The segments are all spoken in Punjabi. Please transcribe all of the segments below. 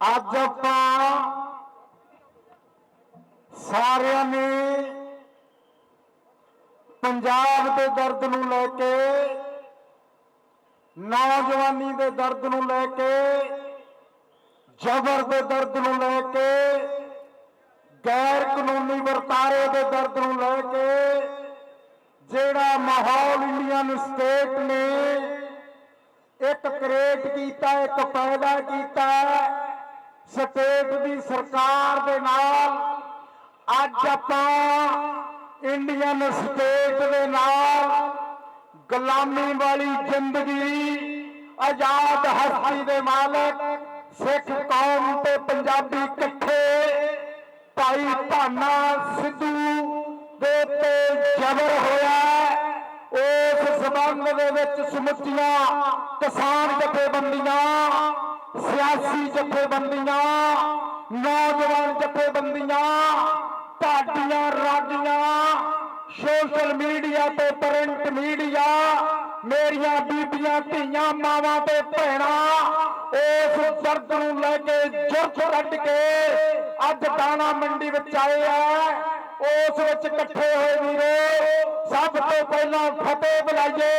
ਅੱਜ ਆਪਾਂ ਸਾਰਿਆਂ ਨੇ ਪੰਜਾਬ ਦੇ ਦਰਦ ਨੂੰ ਲੈ ਕੇ, ਨੌਜਵਾਨੀ ਦੇ ਦਰਦ ਨੂੰ ਲੈ ਕੇ, ਜ਼ਬਰ ਦੇ ਦਰਦ ਨੂੰ ਲੈ ਕੇ ਗੈਰ ਕਾਨੂੰਨੀ ਵਰਤਾਰੇ ਦੇ ਦਰਦ ਨੂੰ ਲੈ ਕੇ, ਜਿਹੜਾ ਮਾਹੌਲ ਇੰਡੀਅਨ ਸਟੇਟ ਨੇ, ਇੱਕ ਕ੍ਰੀਏਟ ਕੀਤਾ, ਇੱਕ ਪੈਦਾ ਕੀਤਾ ਸਟੇਟ ਦੀ ਸਰਕਾਰ ਦੇ ਨਾਲ ਅੱਜ ਆਪਾਂ ਇੰਡੀਅਨ ਸਟੇਟ ਦੇ ਨਾਲ ਗੁਲਾਮੀ ਵਾਲੀ ਜ਼ਿੰਦਗੀ, ਆਜ਼ਾਦ ਹਸਤੀ ਦੇ ਮਾਲਕ ਸਿੱਖ ਕੌਮ ਤੇ ਪੰਜਾਬੀ ਇਕੱਠੇ ਭਾਈ ਭਾਨਾ ਸਿੱਧੂ ਦੇ ਤੇ ਜ਼ਬਰ ਹੋਇਆ। ਉਸ ਸਬੰਧ ਦੇ ਵਿੱਚ ਸਮੁੱਚੀਆਂ ਕਿਸਾਨ ਜਥੇਬੰਦੀਆਂ ਸਿਆਸੀ ਜਥੇਬੰਦੀਆਂ, ਨੌਜਵਾਨ ਜਥੇਬੰਦੀਆਂ, ਪਾਰਟੀਆਂ, ਰਾਜੀਆਂ, ਸੋਸ਼ਲ ਮੀਡੀਆ ਤੇ ਪ੍ਰਿੰਟ ਮੀਡੀਆ, ਮੇਰੀਆਂ ਬੀਬੀਆਂ, ਧੀਆਂ, ਮਾਵਾਂ ਤੇ ਭੈਣਾਂ ਉਸ ਦਰਦ ਨੂੰ ਲੈ ਕੇ ਜੁਰਤ ਕੱਢ ਕੇ ਅੱਜ ਦਾਣਾ ਮੰਡੀ ਵਿੱਚ ਆਏ ਆ। ਉਸ ਵਿੱਚ ਇਕੱਠੇ ਹੋਏ ਵੀਰੋ, ਸਭ ਤੋਂ ਪਹਿਲਾਂ ਫਤਿਹ ਬੁਲਾਈਏ।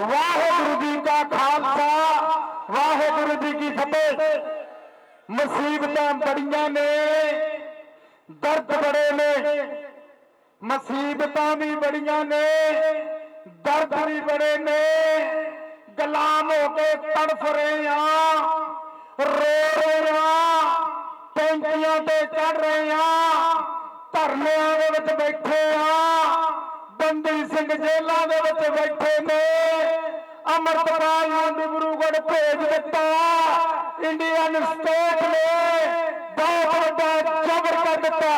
ਵਾਹਿਗੁਰੂ ਜੀ ਕਾ ਖਾਲਸਾ ਵਾਹਿਗੁਰੂ ਜੀ ਕੀ ਫਤਿਹ। ਮੁਸੀਬਤਾਂ ਬੜੀਆਂ ਨੇ, ਦਰਦ ਬੜੇ ਨੇ, ਮੁਸੀਬਤਾਂ ਵੀ ਬੜੀਆਂ ਨੇ, ਦਰਦ ਵੀ ਬੜੇ ਨੇ। ਗੁਲਾਮ ਹੋ ਕੇ ਤੜਫ ਰਹੇ ਆ, ਰੋ ਰਹੇ ਆ, ਟੈਂਕੀਆਂ ਤੇ ਚੜ ਰਹੇ ਆ, ਧਰਨਿਆਂ ਦੇ ਵਿੱਚ ਬੈਠੇ ਆ ਬੰਦੀ ਸਿੰਘ ਜੇਲਾਂ ਦੇ ਵਿੱਚ ਬੈਠੇ ਨੇ। ਅਮਰਤਪਾਲ ਨੂੰ ਡਿਬਰੂਗੜ੍ਹ ਭੇਜ ਦਿੱਤਾ। ਇੰਡੀਅਨ ਸਟੇਟ ਨੇ ਬਹੁਤ ਵੱਡਾ ਜ਼ਬਰ ਕਰ ਦਿੱਤਾ।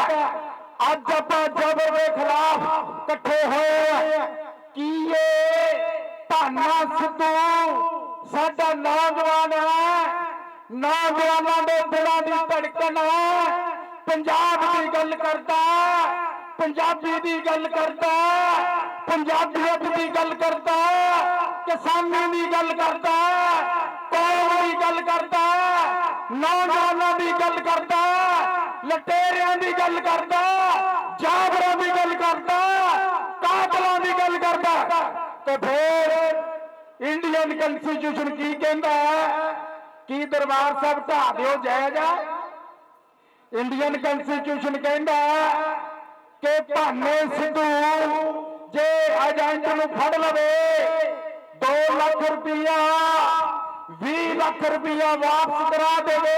ਅੱਜ ਆਪਾਂ ਜ਼ਬਰ ਦੇ ਖਿਲਾਫ ਇਕੱਠੇ ਹੋਏ ਕੀ ਇਹ ਭਾਨਾ ਸਿੱਧੂ ਸਾਡਾ ਨੌਜਵਾਨ ਹੈ? ਨੌਜਵਾਨਾਂ ਦੇ ਦਿਲਾਂ ਦੀ ਧੜਕਣ ਹੈ। ਪੰਜਾਬ ਦੀ ਗੱਲ ਕਰਦਾ। ਪੰਜਾਬੀ ਦੀ ਗੱਲ ਕਰਦਾ ਪੰਜਾਬੀਅਤ ਦੀ ਗੱਲ ਕਰਦਾ ਹੈ, ਕਿਸਾਨੀ ਦੀ ਗੱਲ ਕਰਦਾ ਹੈ, ਕੌਮ ਦੀ ਗੱਲ ਕਰਦਾ ਨੌਜਵਾਨਾਂ ਦੀ ਗੱਲ ਕਰਦਾ ਲਟੇਰਿਆਂ ਦੀ ਗੱਲ ਕਰਦਾ ਜਾਬਰਾਂ ਦੀ ਗੱਲ ਕਰਦਾ ਕਾਤਲਾਂ ਦੀ ਗੱਲ ਕਰਦਾ। ਤੇ ਫੇਰ ਇੰਡੀਅਨ ਕਨਸਟੀਟਿਊਸ਼ਨ ਕੀ ਕਹਿੰਦਾ ਹੈ? ਕੀ ਦਰਬਾਰ ਸਾਹਿਬ ਢਾ ਦਿਓ ਜਾਇਜ਼ ਹੈ? ਇੰਡੀਅਨ ਕਨਸਟੀਟਿਊਸ਼ਨ ਕਹਿੰਦਾ ਹੈ ਕਿ ਭਾਨੇ ਸਿੱਧੂ ਜੇ ਏਜੰਟ ਨੂੰ ਫੜ ਲਵੇ 2 ਲੱਖ ਰੁਪਇਆ 20 ਲੱਖ ਰੁਪਇਆ ਵਾਪਸ ਕਰਾ ਦੇਵੇ।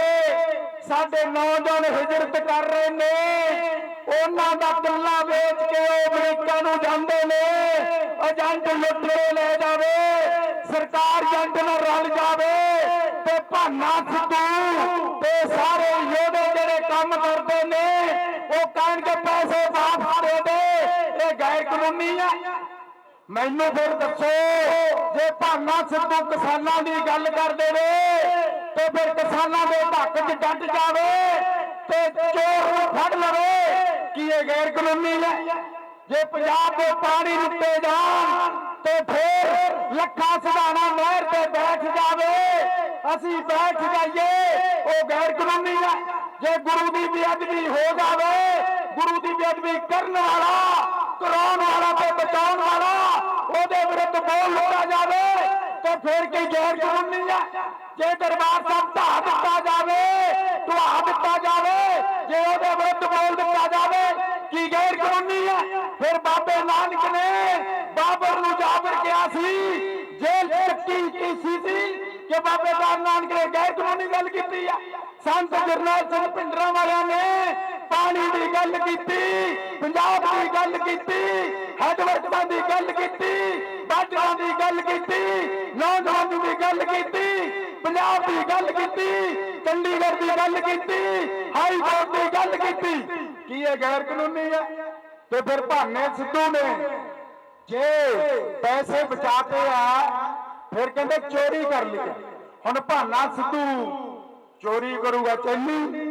ਸਾਡੇ ਨੌਜਵਾਨ ਹਿਜਰਤ ਕਰ ਰਹੇ ਨੇ। ਉਹਨਾਂ ਦਾ ਗੱਲਾਂ ਵੇਚ ਕੇ ਉਹ ਅਮਰੀਕਾ ਨੂੰ ਜਾਂਦੇ ਨੇ। ਏਜੰਟ ਲੁੱਟ ਕੇ ਲੈ ਜਾਵੇ। ਸਰਕਾਰ ਏਜੰਟ ਨਾਲ ਰਲ ਜਾਵੇ। ਤੇ ਭਾਨਾ ਸਿੱਧੂ ਤੇ ਸਾਰੇ ਯੋਧੇ ਜਿਹੜੇ ਕੰਮ ਕਰਦੇ ਨੇ, ਉਹ ਕਹਿਣਗੇ ਪੈਸੇ ਵਾਪਸ ਦੇ ਦੇ ਇਹ ਗੈਰ ਕਾਨੂੰਨੀ ਆ ਮੈਨੂੰ ਫਿਰ ਦੱਸੋ, ਜੇ ਭਾਨਾ ਸਿੱਧੂ ਕਿਸਾਨਾਂ ਦੀ ਗੱਲ ਕਰਦੇ ਨੇ, ਤੇ ਫਿਰ ਕਿਸਾਨਾਂ ਦੇ ਹੱਕ 'ਚ ਡਟ ਜਾਵੇ ਤੇ ਚੋਰ ਨੂੰ ਫੜ ਲਵੇ, ਕੀ ਇਹ ਗੈਰ ਕਾਨੂੰਨੀ ਹੈ? ਜੇ ਪੰਜਾਬ ਦੇ ਪਾਣੀ ਲੁੱਟੇ ਜਾਣ, ਤੇ ਫਿਰ ਲੱਖਾਂ ਸਿਧਾਣਾ ਨਹਿਰ ਤੇ ਬੈਠ ਜਾਵੇ, ਅਸੀਂ ਬੈਠ ਜਾਈਏ, ਉਹ ਗੈਰ ਕਾਨੂੰਨੀ ਹੈ। ਜੇ ਗੁਰੂ ਦੀ ਬੇਅਦਬੀ ਹੋ ਜਾਵੇ, ਗੁਰੂ ਦੀ ਬੇਅਦਬੀ ਕਰਨ ਵਾਲਾ, ਕਰਾਉਣ ਵਾਲਾ ਤੇ ਬਚਾਉਣ ਵਾਲਾ ਉਹਦੇ ਵਿਰੁੱਧ ਬੋਲ ਲੋੜਾ ਜਾਵੇ ਤੇ ਫੇਰ ਕੀ ਗੈਰ ਕਾਨੂੰਨੀ ਹੈ ਜੇ ਦਰਬਾਰ ਸਾਹਿਬ ਢਾ ਦਿੱਤਾ ਜਾਵੇ ਢਵਾ ਦਿੱਤਾ ਜਾਵੇ, ਜੇ ਉਹਦੇ ਵਿਰੁੱਧ ਬੋਲ ਦਿੱਤਾ ਜਾਵੇ, ਕੀ ਗੈਰ ਕਾਨੂੰਨੀ ਹੈ ਫਿਰ ਬਾਬੇ ਨਾਨਕ ਨੇ ਬਾਬਰ ਨੂੰ ਜਾਬਰ ਕਿਹਾ ਸੀ, ਜੇਲ੍ਹ ਚੱਕੀ ਕੀਤੀ ਸੀ ਕਿ ਬਾਬੇ ਨਾਨਕ ਨੇ ਗੈਰ ਕਾਨੂੰਨੀ ਗੱਲ ਕੀਤੀ ਆ। ਸੰਤ ਜਰਨੈਲ ਸਿੰਘ ਪਿੰਡਰਾਂ ਵਾਲਿਆਂ ਨੇ ਪਾਣੀ ਦੀ ਗੱਲ ਕੀਤੀ, ਪੰਜਾਬ ਦੀ ਗੱਲ ਕੀਤੀ, ਹੈਡਵਰਕਾਂ ਦੀ ਗੱਲ ਕੀਤੀ ਬਾਜਰਾਂ ਦੀ ਗੱਲ ਕੀਤੀ, ਨੌਜਵਾਨਾਂ ਦੀ ਗੱਲ ਕੀਤੀ, ਪੰਜਾਬ ਦੀ ਗੱਲ ਕੀਤੀ, ਚੰਡੀਗੜ੍ਹ ਦੀ ਗੱਲ ਕੀਤੀ ਹਾਈ ਕੋਰਟ ਦੀ ਗੱਲ ਕੀਤੀ। ਕੀ ਇਹ ਗੈਰ ਕਾਨੂੰਨੀ ਹੈ ਤੇ ਫਿਰ ਭਾਨੇ ਸਿੱਧੂ ਨੇ ਜੇ ਪੈਸੇ ਬਚਾਤੇ ਆ, ਫਿਰ ਕਹਿੰਦੇ ਚੋਰੀ ਕਰ ਲਈ। ਹੁਣ ਭਾਨਾ ਸਿੱਧੂ ਚੋਰੀ ਕਰੂਗਾ ਚੰਨੀ,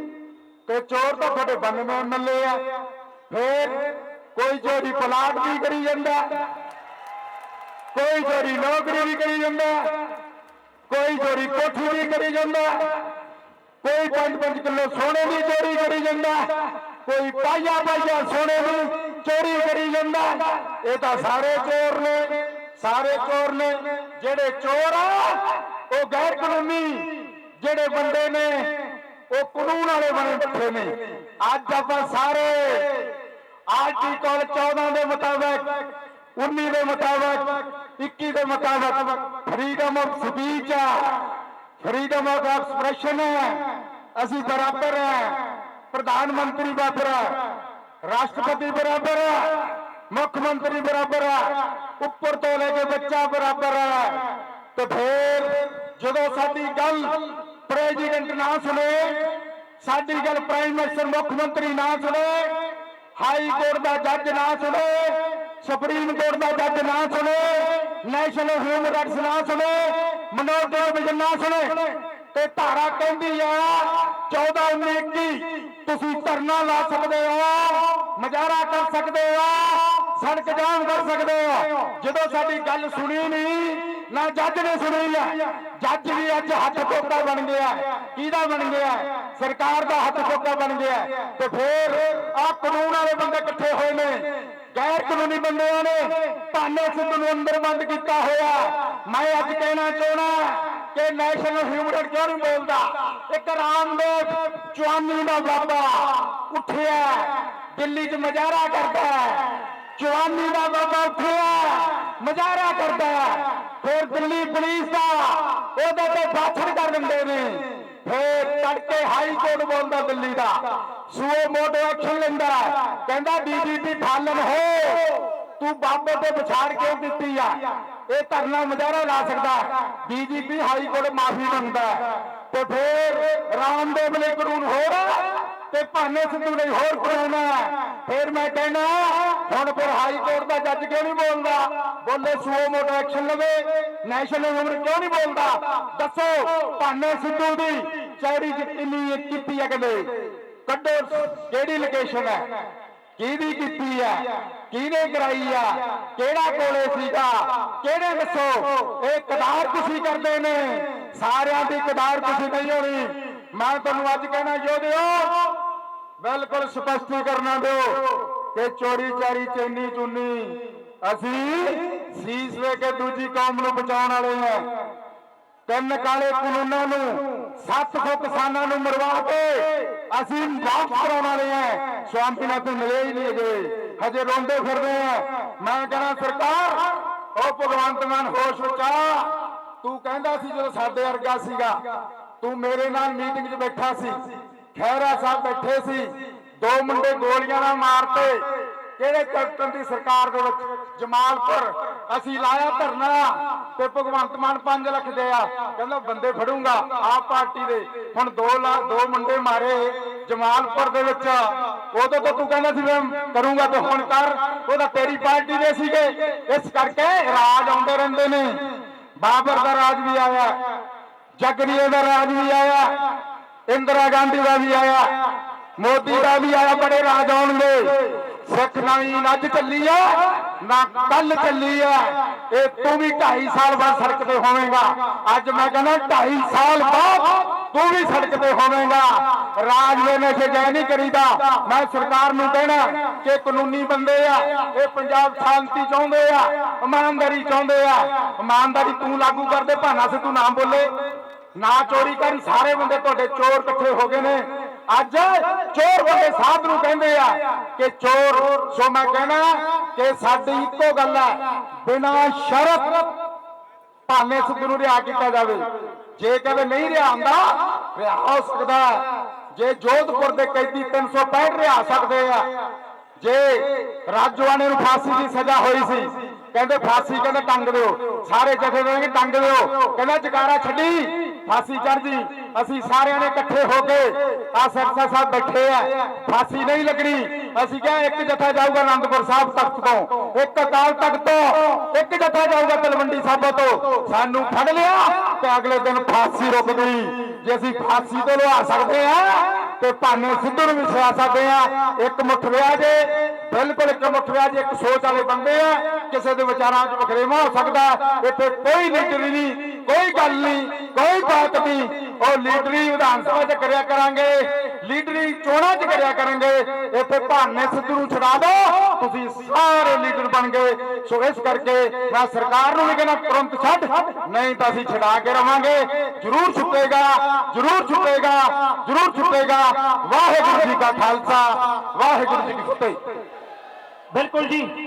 ਤੇ ਚੋਰ ਤਾਂ ਤੁਹਾਡੇ ਬੰਨ में ਆ। ਫਿਰ ਕੋਈ ਚੋਰੀ ਪਲਾਟ ਵੀ ਕਰੀ ਜਾਂਦਾ। ਕੋਈ ਚੋਰੀ ਨੌਕਰੀ ਵੀ ਕਰੀ ਜਾਂਦਾ, ਕੋਈ ਚੋਰੀ ਕੋਠੀ ਵੀ ਕਰੀ ਜਾਂਦਾ, ਕੋਈ ਕੋਈ 5-5 ਕਿਲੋ ਸੋਨੇ ਦੀ ਚੋਰੀ ਕਰੀ ਜਾਂਦਾ, ਕੋਈ ਪਾਈਆ ਪਾਈਆ ਸੋਨੇ ਦੀ ਚੋਰੀ ਕਰੀ ਜਾਂਦਾ। ਇਹ ਤਾਂ ਸਾਰੇ ਚੋਰ ਨੇ, ਸਾਰੇ ਚੋਰ ਨੇ, ਜਿਹੜੇ ਚੋਰ ਆ, ਉਹ ਗੈਰ ਕਾਨੂੰਨੀ, ਜਿਹੜੇ ਬੰਦੇ ਨੇ, ਉਹ ਕਾਨੂੰਨ ਵਾਲੇ ਬਣੇ ਬੈਠੇ ਨੇ। ਅੱਜ ਆਪਾਂ ਸਾਰੇ ਆਰਟੀਕਲ 14 ਦੇ ਮੁਤਾਬਕ 19 ਦੇ ਮੁਤਾਬਕ 21 ਦੇ ਮੁਤਾਬਕ ਫਰੀडम ਆਫ ਸਪੀਚ ਹੈ ਫਰੀडम ਆਫ ਐਕਸਪ੍ਰੈਸ਼ਨ ਹੈ ਅਸੀਂ ਬਰਾਬਰ ਹੈ ਪ੍ਰਧਾਨ ਮੰਤਰੀ ਬਰਾਬਰ ਹੈ ਰਾਸ਼ਟਰਪਤੀ ਬਰਾਬਰ ਹੈ ਮੁੱਖ ਮੰਤਰੀ ਬਰਾਬਰ ਹੈ ਉੱਪਰ ਤੋਂ ਲੈ ਕੇ ਬੱਚਾ ਬਰਾਬਰ ਹੈ ਤੇ ਫਿਰ ਜਦੋਂ ਸਾਡੀ ਗੱਲ ਪ੍ਰੈਜ਼ੀਡੈਂਟ ਨਾ ਸੁਣੇ, ਸਾਡੀ ਗੱਲ ਪ੍ਰਾਈਮ ਮਿਨਿਸਟਰ ਮੁੱਖ ਮੰਤਰੀ ਨਾ ਸੁਣੇ ਹਾਈ ਕੋਰਟ ਦਾ ਜੱਜ ਨਾ ਸੁਣੇ ਸੁਪਰੀਮ ਕੋਰਟ ਦਾ ਜੱਜ ਨਾ ਸੁਣੇ ਨੈਸ਼ਨਲ ਹਿਊਮਨ ਰਾਈਟਸ ਨਾ ਸੁਣੇ ਮਨੋਜ ਡਿਵੀਜ਼ਨ ਨਾ ਸੁਣੇ। ਤੇ ਧਾਰਾ ਕਹਿੰਦੀ ਆ 14 19 ਤੁਸੀਂ ਧਰਨਾ ਲਾ ਸਕਦੇ ਹੋ ਮਜ਼ਾਰਾ ਕਰ ਸਕਦੇ ਹੋ, ਸੜਕ ਜਾਮ ਕਰ ਸਕਦੇ ਹੋ। ਜਦੋਂ ਸਾਡੀ ਗੱਲ ਸੁਣੀ ਨਹੀਂ, ਨਾ ਜੱਜ ਨੇ ਸੁਣੀ ਆ। ਜੱਜ ਵੀ ਅੱਜ ਹੱਥ ਟੋਕਾ ਬਣ ਗਿਆ। ਕਿਹਦਾ ਬਣ ਗਿਆ? ਸਰਕਾਰ ਦਾ ਹੱਥ ਟੋਕਾ ਬਣ ਗਿਆ। ਤੇ ਫੇਰ ਆ ਕਾਨੂੰਨ ਵਾਲੇ ਬੰਦੇ ਇਕੱਠੇ ਹੋਏ ਨੇ। ਗੈਰ ਕਾਨੂੰਨੀ ਬੰਦਿਆਂ ਨੇ ਭਾਨੇ ਸਿੱਧੂ ਨੂੰ ਅੰਦਰ ਬੰਦ ਕੀਤਾ ਹੋਇਆ। ਮੈਂ ਅੱਜ ਕਹਿਣਾ ਚਾਹਣਾ ਕਿ ਨੈਸ਼ਨਲ ਹਿਊਮਨ ਕਿਉਂ ਨਹੀਂ ਬੋਲਦਾ, ਇੱਕ ਰਾਮਦੇਵ ਚੌਹਾਨੀ ਦਾ ਬਾਬਾ ਉੱਠਿਆ, ਦਿੱਲੀ 'ਚ ਮਜ਼ਾਰਾ ਕਰਦਾ ਹੈ। ਚੌਹਾਨੀ ਦਾ ਬਾਬਾ ਉੱਠਿਆ ਮਜ਼ਾਰਾ ਕਰਦਾ ਹੈ। ਫਿਰ ਦਿੱਲੀ ਪੁਲਿਸ ਦਾ, ਉਹਦੇ ਤੇ ਬਾਛੜ ਕਰ ਦਿੰਦੇ ਨੇ। ਫੇਰ ਤੜਕੇ ਹਾਈ ਕੋਰਟ ਬੋਲਦਾ ਦਿੱਲੀ ਦਾ। ਸੂਓ ਮੋਟੋ ਐਕਸ਼ਨ ਲੈਂਦਾ ਕਹਿੰਦਾ ਡੀਜੀਪੀ ਫਾਲਨ ਹੋ। ਤੂੰ ਬਾਬੇ ਤੇ ਵਿਛਾੜ ਕਿਉਂ ਦਿੱਤੀ ਆ? ਇਹ ਧਰਨਾ ਮੁਜ਼ਾਹਰਾ ਲਾ ਸਕਦਾ ਡੀਜੀਪੀ ਹਾਈ ਕੋਰਟ ਮਾਫੀ ਮੰਗਦਾ ਤੇ ਫੇਰ ਰਾਮਦੇਵ ਨੇ ਕਾਨੂੰਨ ਹੋਰ ਤੇ ਭਾਨੇ ਸਿੱਧੂ ਨੇ ਹੋਰ ਕਾਨੂੰਨ ਹੈ ਫੇਰ ਮੈਂ ਕਹਿਣਾ, ਹੁਣ ਫਿਰ ਹਾਈ ਕੋਰਟ ਦਾ ਜੱਜ ਕਿਉਂ ਨਹੀਂ ਬੋਲਦਾ? ਬੋਲੇ ਸੂਓ ਮੋਟੋ ਐਕਸ਼ਨ ਲਵੇ ਨੈਸ਼ਨਲ ਹਿਊਮਨ ਕਿਉਂ ਨਹੀਂ ਬੋਲਦਾ? ਦੱਸੋ, ਭਾਨੇ ਸਿੱਧੂ ਦੀ ਚੌੜੀ ਕਿੰਨੀ ਕੀਤੀ ਹੈ ਕਹਿੰਦੇ ਕੱਢੋ, ਕਿਹੜੀ ਲੋਕੇਸ਼ਨ ਹੈ? ਕਿਹਦੀ ਕੀਤੀ ਹੈ? ਕਿਹਨੇ ਕਰਾਈ ਆ ਕਿਹੜਾ ਕੋਲੇ ਸੀਗਾ? ਕਿਹੜੇ ਦੱਸੋ? ਇਹ ਕਦਾਰ ਤੁਸੀਂ ਕਰਦੇ ਨੇ। ਸਾਰਿਆਂ ਦੀ ਕਦਾਰ ਤੁਸੀਂ ਨਹੀਂ ਹੋਣੀ। ਮੈਂ ਤੁਹਾਨੂੰ ਅੱਜ ਕਹਿਣਾ, ਯੋਧਿਓ ਬਿਲਕੁਲ ਸਪਸ਼ਟੀਕਰਨ ਦਿਓ ਕਿ ਚੋਰੀ ਚਾਰੀ ਚੈਨੀ ਚੁੰਨੀ ਅਸੀਂ ਸੀਸ ਵੇ ਕੇ ਦੂਜੀ ਕੌਮ ਨੂੰ ਬਚਾਉਣ ਵਾਲੇ ਹਾਂ। ਤਿੰਨ ਕਾਲੇ ਕਾਨੂੰਨਾਂ ਨੂੰ 700 ਕਿਸਾਨਾਂ ਨੂੰ ਮਰਵਾ ਕੇ ਅਸੀਂ ਵਾਪਸ ਕਰਾਉਣ ਵਾਲੇ ਆ ਸਵਾਮੀਨਾਥਨ ਮਿਲੇ ਹੀ ਨਹੀਂ ਅਜੇ। ਹਜੇ ਰੋਂਦੇ ਫਿਰਦੇ ਆ ਮੈਂ ਕਹਿੰਦਾ, ਸਰਕਾਰ, ਉਹ ਭਗਵੰਤ ਮਾਨ ਹੋਸ਼ ਵਿੱਚ ਆ। ਤੂੰ ਕਹਿੰਦਾ ਸੀ ਜਦੋਂ ਸਾਡੇ ਵਰਗਾ ਸੀਗਾ। ਤੂੰ ਮੇਰੇ ਨਾਲ ਮੀਟਿੰਗ 'ਚ ਬੈਠਾ ਸੀ। ਖੈਰਾ ਸਾਹਿਬ ਬੈਠੇ ਸੀ, ਦੋ ਮੁੰਡੇ ਗੋਲੀਆਂ ਨਾਲ ਮਾਰਤੇ। ਕਿਹੜੇ ਕੈਪਟਨ ਦੀ ਸਰਕਾਰ ਦੇ ਵਿੱਚ? ਜਮਾਲਪੁਰ। ਅਸੀਂ ਲਾਇਆ ਧਰਨਾ ਤੇ ਭਗਵੰਤ ਮਾਨ 5 ਲੱਖ ਦਿਆ ਕਹਿੰਦਾ ਬੰਦੇ ਫੜੂੰਗਾ, ਆਪ ਪਾਰਟੀ ਦੇ। ਹੁਣ 2 ਲੱਖ ਦੋ ਮੁੰਡੇ ਮਾਰੇ ਜਮਾਲਪੁਰ ਦੇ ਵਿੱਚ। ਉਦੋਂ ਤਾਂ ਤੂੰ ਕਹਿੰਦਾ ਸੀ ਮੈਂ ਕਰੂੰਗਾ ਤੇ ਹੁਣ ਕਰ। ਉਹ ਤਾਂ ਤੇਰੀ ਪਾਰਟੀ ਦੇ ਸੀਗੇ। ਇਸ ਕਰਕੇ ਰਾਜ ਆਉਂਦੇ ਰਹਿੰਦੇ ਨੇ। ਬਾਬਰ ਦਾ ਰਾਜ ਵੀ ਆਇਆ, ਜਗਰੀਏ ਦਾ ਰਾਜ ਵੀ ਆਇਆ। ਇੰਦਰਾ ਗਾਂਧੀ ਦਾ ਵੀ ਆਇਆ, ਮੋਦੀ ਦਾ ਵੀ ਆਇਆ, ਬੜੇ ਰਾਜ ਆਉਣਗੇ। ਸਿੱਖ ਨਵੀਂ ਅੱਜ ਚੱਲੀ ਆ, ਨਾ ਕੱਲ ਚੱਲੀ ਆ, ਇਹ ਤੂੰ ਵੀ 2.5 ਸਾਲ ਬਾਅਦ ਸੜਕ ਤੇ ਹੋਵੇਂਗਾ। ਅੱਜ ਮੈਂ ਕਹਿੰਦਾ 2.5 ਸਾਲ ਬਾਅਦ ਤੂੰ ਵੀ ਸੜਕ ਤੇ ਹੋਵੇਂਗਾ। ਰਾਜ ਦੇ ਨਸ਼ੇ ਜੈ ਨਹੀਂ ਕਰੀਦਾ। ਮੈਂ ਸਰਕਾਰ ਨੂੰ ਕਹਿਣਾ ਕਿ ਕਾਨੂੰਨੀ ਬੰਦੇ ਆ, ਇਹ ਪੰਜਾਬ ਸ਼ਾਂਤੀ ਚਾਹੁੰਦੇ ਆ, ਇਮਾਨਦਾਰੀ ਚਾਹੁੰਦੇ ਆ। ਇਮਾਨਦਾਰੀ ਤੂੰ ਲਾਗੂ ਕਰਦੇ ਭਾਨਾ ਸਿੱਧੂ ਤੂੰ ਨਾਮ ਬੋਲੇ। ਨਾ ਚੋਰੀ ਕਰੀ ਸਾਰੇ ਬੰਦੇ ਤੁਹਾਡੇ ਚੋਰ ਇਕੱਠੇ ਹੋ ਗਏ ਨੇ। ਅੱਜ ਚੋਰ ਬੰਦੇ ਸਾਧ ਨੂੰ ਕਹਿੰਦੇ ਆ ਕਿ ਚੋਰ, ਸੋ ਮੈਂ ਕਹਿਣਾ ਕਿ ਸਾਡੀ ਇੱਕੋ ਗੱਲ ਹੈ ਬਿਨਾ ਸ਼ਰਤ ਭਾਨੇ ਸਿੱਧੂ ਨੂੰ ਰਿਹਾ ਕੀਤਾ ਜਾਵੇ। ਜੇ ਕਦੇ ਨਹੀਂ ਰਿਹਾ ਹੁੰਦਾ, ਰਿਹਾ ਹੋ ਸਕਦਾ। ਜੇ ਜੋਧਪੁਰ ਦੇ ਕੈਦੀ 365 ਰਿਹਾ ਸਕਦੇ ਆ। ਜੇ ਰਾਜਵਾਨੇ ਨੂੰ ਫਾਂਸੀ ਦੀ ਸਜ਼ਾ ਹੋਈ ਸੀ ਕਹਿੰਦੇ ਫਾਂਸੀ ਕਹਿੰਦੇ ਟੰਗ ਦਿਓ। ਸਾਰੇ ਜਥੇਦਾਰਾਂ ਟੰਗ ਦਿਓ। ਕਹਿੰਦਾ ਜਕਾਰਾ ਛੱਡੀ। ਫਾਂਸੀ ਚੜ ਜੀ ਅਸੀਂ ਸਾਰਿਆਂ ਨੇ ਇਕੱਠੇ ਹੋ ਕੇ ਆ ਸਰਸਾ ਸਾਹਿਬ ਬੈਠੇ ਆ। ਫਾਂਸੀ ਨਹੀਂ ਲੱਗਣੀ। ਅਸੀਂ ਕਿਹਾ ਇੱਕ ਜਥਾ ਜਾਊਗਾ ਅਨੰਦਪੁਰ ਸਾਹਿਬ ਤਖਤ ਤੋਂ। ਇੱਕ ਅਕਾਲ ਤਖਤ ਤੋਂ, ਇੱਕ ਜਥਾ ਜਾਊਗਾ ਤਲਵੰਡੀ ਸਾਹਿਬ ਤੋਂ। ਸਾਨੂੰ ਫੜ ਲਿਆ ਤੇ ਅਗਲੇ ਦਿਨ ਫਾਂਸੀ ਰੁਕ ਗਈ। ਜੇ ਅਸੀਂ ਫਾਂਸੀ ਤੋਂ ਲਵਾ ਸਕਦੇ ਆ ਤੇ ਭਾਨੇ ਸਿੱਧੂ ਨੂੰ ਵੀ ਛੁਡਾ ਸਕਦੇ ਆ ਇੱਕ ਮੁੱਠ ਵਿਆਹ ਜੇ, ਬਿਲਕੁਲ ਇੱਕ ਮੁੱਠ ਵਿਆਹ ਜੇ, ਇੱਕ ਸੋਚ ਵਾਲੇ ਬੰਦੇ ਆ। ਕਿਸੇ ਦੇ ਵਿਚਾਰਾਂ 'ਚ ਵਖਰੇਵਾ ਹੋ ਸਕਦਾ। ਇੱਥੇ ਕੋਈ ਲੀਡਰੀ ਨਹੀਂ, ਕੋਈ ਗੱਲ ਨਹੀਂ, ਕੋਈ ਬਾਤ ਨਹੀਂ। ਉਹ ਲੀਡਰੀ ਵਿਧਾਨ ਸਭਾ 'ਚ ਕਰਿਆ ਕਰਾਂਗੇ। ਲੀਡਰੀ ਚੋਣਾਂ 'ਚ ਕਰਿਆ ਕਰਾਂਗੇ ਇੱਥੇ ਭਾਨੇ ਸਿੱਧੂ ਨੂੰ ਛਡਾ ਦਿਓ ਤੁਸੀਂ ਸਾਰੇ ਲੀਡਰ ਬਣ ਗਏ। ਸੋ ਇਸ ਕਰਕੇ ਮੈਂ ਸਰਕਾਰ ਨੂੰ ਵੀ ਕਹਿੰਦਾ, ਤੁਰੰਤ ਛੱਡ। ਨਹੀਂ ਤਾਂ ਅਸੀਂ ਛਡਾ ਕੇ ਰਵਾਂਗੇ। ਜ਼ਰੂਰ ਛੁੱਟੇਗਾ ਜ਼ਰੂਰ ਛੁੱਟੇਗਾ ਜ਼ਰੂਰ ਛੁੱਟੇਗਾ। ਵਾਹਿਗੁਰੂ ਜੀ ਕਾ ਖਾਲਸਾ, ਵਾਹਿਗੁਰੂ ਜੀ ਕੀ ਫਤਿਹ। ਬਿਲਕੁਲ ਜੀ।